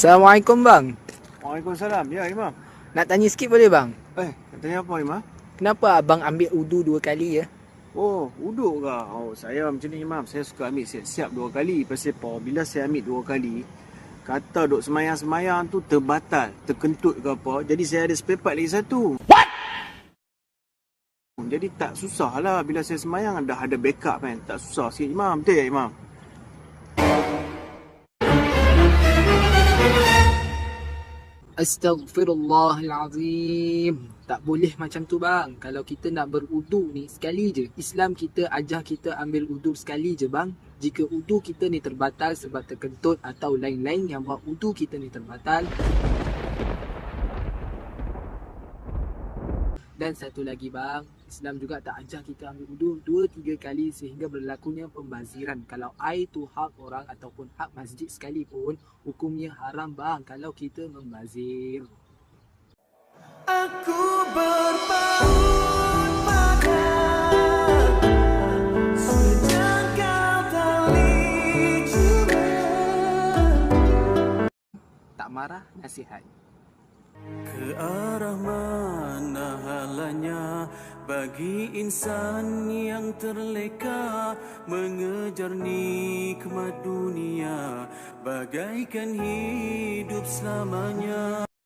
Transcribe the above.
Assalamualaikum bang. Waalaikumsalam. Ya Imam. Nak tanya sikit boleh bang? Eh, nak tanya apa Imam? Kenapa abang ambil udu dua kali ya? Oh, uduk ke? Oh, saya macam ni, Imam. Saya suka ambil siap-siap dua kali. Pasal apa? Bila saya ambil dua kali, kata duk semayang-semayang tu terbatal, terkentut ke apa. Jadi saya ada spare part lagi satu. What? Jadi tak susah lah bila saya semayang dah ada backup kan. Tak susah sikit, Imam. Betul ya, Imam? Astaghfirullahalazim. Tak boleh macam tu bang. Kalau kita nak berudu ni sekali je. Islam kita ajar kita ambil udu sekali je bang. Jika udu kita ni terbatal sebab terkentut atau lain-lain yang buat udu kita ni terbatal. Dan satu lagi bang, Islam juga tak ajar kita ambil udu dua tiga kali sehingga berlakunya pembaziran. Kalau air tu hak orang ataupun hak masjid sekalipun, hukumnya haram bang kalau kita membazir. Aku berpaut pada. Tak marah, nasihat. Ke arah mana halanya bagi insan yang terleka mengejar nikmat dunia bagaikan hidup selamanya.